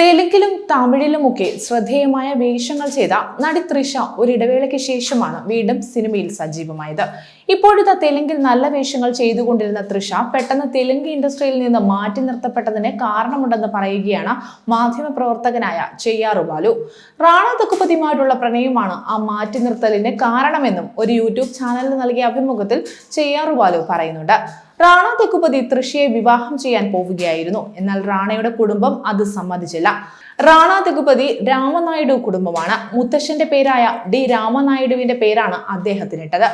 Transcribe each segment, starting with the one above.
തെലുങ്കിലും തമിഴിലുമൊക്കെ ശ്രദ്ധേയമായ വേഷങ്ങൾ ചെയ്ത നടി തൃഷ ഒരിടവേളയ്ക്ക് ശേഷമാണ് വീണ്ടും സിനിമയിൽ സജീവമായത്. ഇപ്പോഴത്തെ തെലുങ്കിൽ നല്ല വേഷങ്ങൾ ചെയ്തുകൊണ്ടിരുന്ന തൃഷ പെട്ടെന്ന് തെലുങ്ക് ഇൻഡസ്ട്രിയിൽ നിന്ന് മാറ്റി നിർത്തപ്പെട്ടതിന് കാരണമുണ്ടെന്ന് പറയുകയാണ് മാധ്യമപ്രവർത്തകനായ ചെയ്യാറു ബാലു. റാണ തക്കുപതിയുമായിട്ടുള്ള പ്രണയമാണ് ആ മാറ്റി നിർത്തലിന് കാരണമെന്നും ഒരു യൂട്യൂബ് ചാനലിന് നൽകിയ അഭിമുഖത്തിൽ ചെയ്യാറു ബാലു പറയുന്നുണ്ട്. റാണ തെക്കുപതി തൃഷയെ വിവാഹം ചെയ്യാൻ പോവുകയായിരുന്നു. എന്നാൽ റാണയുടെ കുടുംബം അത് സമ്മതിച്ചില്ല. റാണ തെക്കുപതി രാമനായിഡു കുടുംബമാണ്. മുത്തശ്ശന്റെ പേരായ ഡി രാമനായിഡുവിന്റെ പേരാണ് അദ്ദേഹത്തിനിട്ടത്.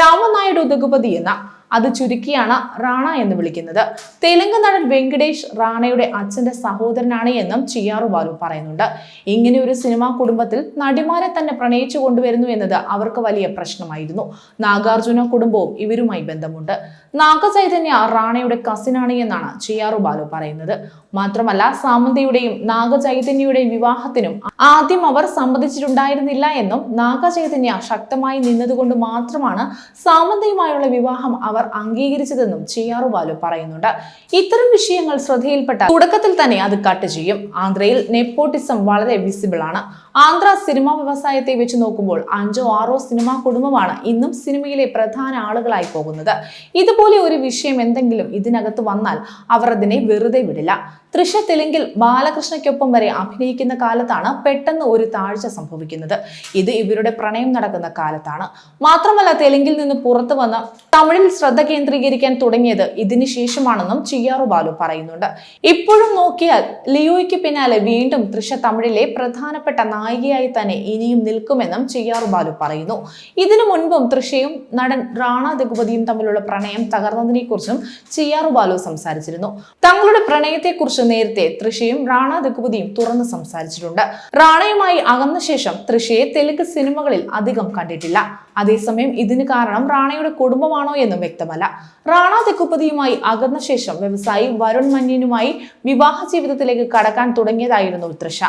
രാമനായിഡു തെക്കുപതി എന്ന അത് ചുരുക്കിയാണ് റാണ എന്ന് വിളിക്കുന്നത്. തെലുങ്ക് നടൻ വെങ്കടേഷ് റാണയുടെ അച്ഛന്റെ സഹോദരനാണ് എന്നും ചിയാറു ബാലു പറയുന്നുണ്ട്. ഇങ്ങനെ ഒരു സിനിമാ കുടുംബത്തിൽ നടിമാരെ തന്നെ പ്രണയിച്ചു കൊണ്ടുവരുന്നു എന്നത് അവർക്ക് വലിയ പ്രശ്നമായിരുന്നു. നാഗാർജുന കുടുംബവും ഇവരുമായി ബന്ധമുണ്ട്. നാഗചൈതന്യ റാണയുടെ കസിനാണ് എന്നാണ് ചിയാറു ബാലു പറയുന്നത്. മാത്രമല്ല സാമന്തയുടെയും നാഗചൈതന്യയുടെയും വിവാഹത്തിനും ആദ്യം അവർ സമ്മതിച്ചിട്ടുണ്ടായിരുന്നില്ല എന്നും നാഗചൈതന്യ ശക്തമായി നിന്നതുകൊണ്ട് മാത്രമാണ് സാമന്തയുമായുള്ള വിവാഹം അവർ അംഗീകരിച്ചതെന്നും ചിയാറു ബാലു പറയുന്നുണ്ട്. ഇത്തരം വിഷയങ്ങൾ ശ്രദ്ധയിൽപ്പെട്ട തുടക്കത്തിൽ തന്നെ അത് കട്ട് ചെയ്യും. ആന്ധ്രയിൽ നെപ്പോട്ടിസം വളരെ വിസിബിൾ ആണ്. ആന്ധ്ര സിനിമാ വ്യവസായത്തെ വെച്ച് നോക്കുമ്പോൾ അഞ്ചോ ആറോ സിനിമാ കുടുംബമാണ് ഇന്നും സിനിമയിലെ പ്രധാന ആളുകളായി പോകുന്നത്. ഇതുപോലെ ഒരു വിഷയം എന്തെങ്കിലും ഇതിനകത്ത് വന്നാൽ അവർ അതിനെ വെറുതെ വിടില്ല. തൃശ തെലുങ്കിൽ ബാലകൃഷ്ണയ്ക്കൊപ്പം വരെ അഭിനയിക്കുന്ന കാലത്താണ് പെട്ടെന്ന് ഒരു താഴ്ച സംഭവിക്കുന്നത്. ഇത് ഇവരുടെ പ്രണയം നടക്കുന്ന കാലത്താണ്. മാത്രമല്ല തെലുങ്കിൽ നിന്ന് പുറത്തു വന്ന് തമിഴിൽ ശ്രദ്ധ കേന്ദ്രീകരിക്കാൻ തുടങ്ങിയത് ഇതിനു ശേഷമാണെന്നും ചിയാറു ബാലു പറയുന്നുണ്ട്. ഇപ്പോഴും നോക്കിയാൽ ലിയോയ്ക്ക് പിന്നാലെ വീണ്ടും തൃശ തമിഴിലെ പ്രധാനപ്പെട്ട നായികയായി തന്നെ ഇനിയും നിൽക്കുമെന്നും ചിയാറു ബാലു പറയുന്നു. ഇതിനു മുൻപും തൃശയും നടൻ റാണ ദഗുപതിയും തമ്മിലുള്ള പ്രണയം തകർന്നതിനെ കുറിച്ചും ചിയാറു ബാലു സംസാരിച്ചിരുന്നു. തങ്ങളുടെ പ്രണയത്തെക്കുറിച്ച് നേരത്തെ തൃശയും റാണ ദഗുപതിയും തുറന്ന് സംസാരിച്ചിട്ടുണ്ട്. റാണയുമായി അകന്ന ശേഷം തൃശയെ തെലുങ്ക് സിനിമകളിൽ അധികം കണ്ടിട്ടില്ല. അതേസമയം ഇതിന് കാരണം റാണയുടെ കുടുംബമാണോ എന്നും വ്യക്തമല്ല. റാണ തെക്കുപ്പതിയുമായി അകന്ന ശേഷം വ്യവസായി വരുൺ മന്യനുമായി വിവാഹ ജീവിതത്തിലേക്ക് കടക്കാൻ തുടങ്ങിയതായിരുന്നു തൃഷ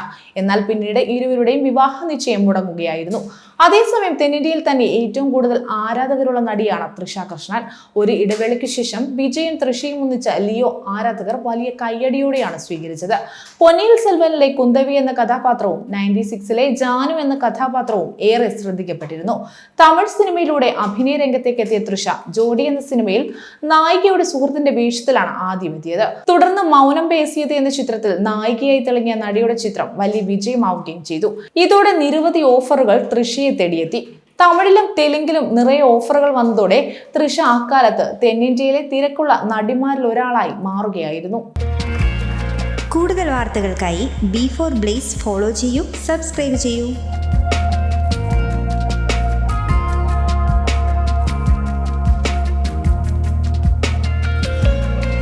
എന്നാൽ പിന്നീട് ഇരുവരുടെയും വിവാഹ നിശ്ചയം മുടങ്ങുകയായിരുന്നു. അതേസമയം തെന്നിന്ത്യയിൽ തന്നെ ഏറ്റവും കൂടുതൽ ആരാധകരുള്ള നടിയാണ് തൃഷ കൃഷ്ണൻ. ഒരു ഇടവേളയ്ക്ക് ശേഷം വിജയും തൃഷയും ഒന്നിച്ച ലിയോ ആരാധകർ വലിയ കയ്യടിയോടെയാണ് സ്വീകരിച്ചത്. പൊന്നിയിൽ സെൽവനിലെ കുന്തവി എന്ന കഥാപാത്രവും നയന്റി സിക്സിലെ ജാനു എന്ന കഥാപാത്രവും ഏറെ ശ്രദ്ധിക്കപ്പെട്ടിരുന്നു. തമിഴ് സിനിമയിലൂടെ അഭിനയ രംഗത്തേക്ക് എത്തിയ തൃഷ ജോഡി എന്ന സിനിമയിൽ നായികയുടെ സുഹൃത്തിന്റെ വേഷത്തിലാണ് ആദ്യം എത്തിയത്. തുടർന്ന് മൗനം പേസിയത് എന്ന ചിത്രത്തിൽ നായികയായി തിളങ്ങിയ നടിയുടെ ചിത്രം വലിയ വിജയമാവുകയും ചെയ്തു. ഇതോടെ നിരവധി ഓഫറുകൾ തൃശയെ തേടിയെത്തി. തമിഴിലും തെലുങ്കിലും നിറയെ ഓഫറുകൾ വന്നതോടെ തൃശ അക്കാലത്ത് തെന്നിന്ത്യയിലെ തിരക്കുള്ള നടിമാരിൽ ഒരാളായി മാറുകയായിരുന്നു. കൂടുതൽ വാർത്തകൾക്കായി ബി ഫോർ ബ്ലേസ് ഫോളോ ചെയ്യൂ സബ്സ്ക്രൈബ് ചെയ്യൂ.